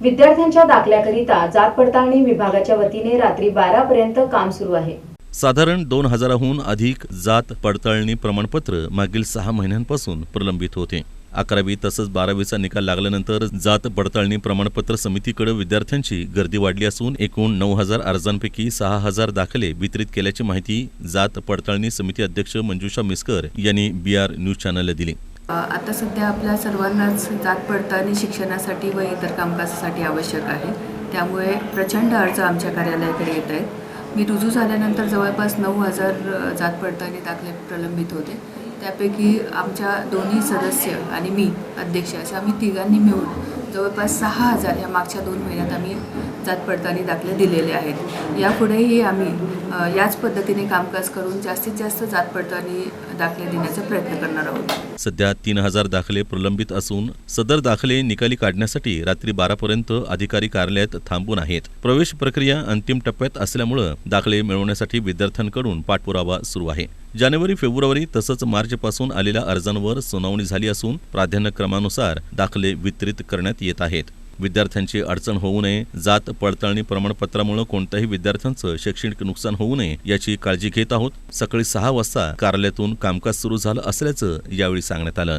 विद्यार्थ्यांच्या दाखल्याकरिता जात पडताळणी विभागाच्या वतीने रात्री बारा पर्यंत काम सुरू आहे. साधारण दोन हजाराहून अधिक जात पडताळणी प्रमाणपत्र मागील सहा महिन्यांपासून प्रलंबित होते. अकरावी तसंच बारावीचा निकाल लागल्यानंतर जात पडताळणी प्रमाणपत्र समितीकडे विद्यार्थ्यांची गर्दी वाढली असून एकूण नऊ हजार अर्जांपैकी सहा हजार दाखले वितरित केल्याची माहिती जात पडताळणी समिती अध्यक्ष मंजुषा मिस्कर यांनी बी आर न्यूज चॅनलला दिली. आता सध्या आपल्या सर्वांनाच जात पडताळणी शिक्षणासाठी व इतर कामकाजासाठी आवश्यक आहे. त्यामुळे प्रचंड अर्ज आमच्या कार्यालयाकडे येत आहेत. मी रुजू झाल्यानंतर जवळपास नऊ हजार जात पडताळणी दाखले प्रलंबित होते. त्यापैकी आमच्या दोन्ही सदस्य आणि मी अध्यक्ष असे आम्ही तिघांनी मिळून जवळपास सहा हजार या मागच्या दोन महिन्यात आम्ही जात पडताळणी दाखले दिलेले आहेत. यापुढेही आम्ही याच पद्धतीने कामकाज करून जास्तीत जास्त जात पडताळणी दाखले देण्याचा प्रयत्न करणार आहोत. सध्या तीन हजार दाखले प्रलंबित असून सदर दाखले निकाली काढण्यासाठी रात्री बारापर्यंत अधिकारी कार्यालयात थांबून आहेत. प्रवेश प्रक्रिया अंतिम टप्प्यात असल्यामुळं दाखले मिळवण्यासाठी विद्यार्थ्यांकडून पाठपुरावा सुरू आहे. जानेवारी फेब्रुवारी तसंच मार्चपासून आलेल्या अर्जांवर सुनावणी झाली असून प्राधान्यक्रमानुसार दाखले वितरित करण्यात येत आहेत. विद्यार्थ्यांची अडचण होऊ नये जात पडताळणी प्रमाणपत्रामुळे कोणत्याही विद्यार्थ्यांचं शैक्षणिक नुकसान होऊ नये याची काळजी घेत आहोत. सकाळी सहा वाजता कार्यालयातून कामकाज सुरू झालं असल्याचं यावेळी सांगण्यात आलं.